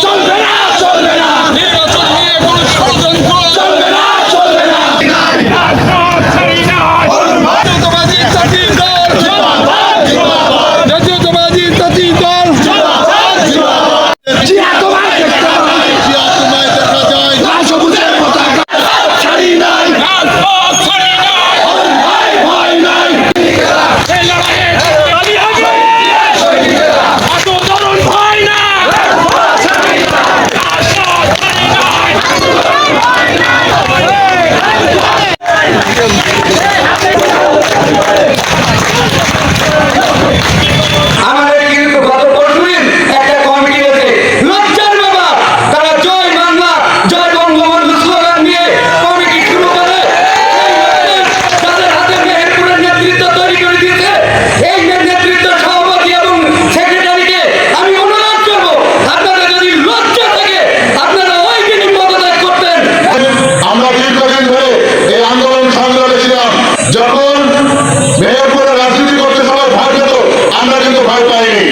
ゾー。যখন মেহেরপুরে রাজনীতি করতে সবাই ভয় পেত আমরা কিন্তু ভয় পাইনি।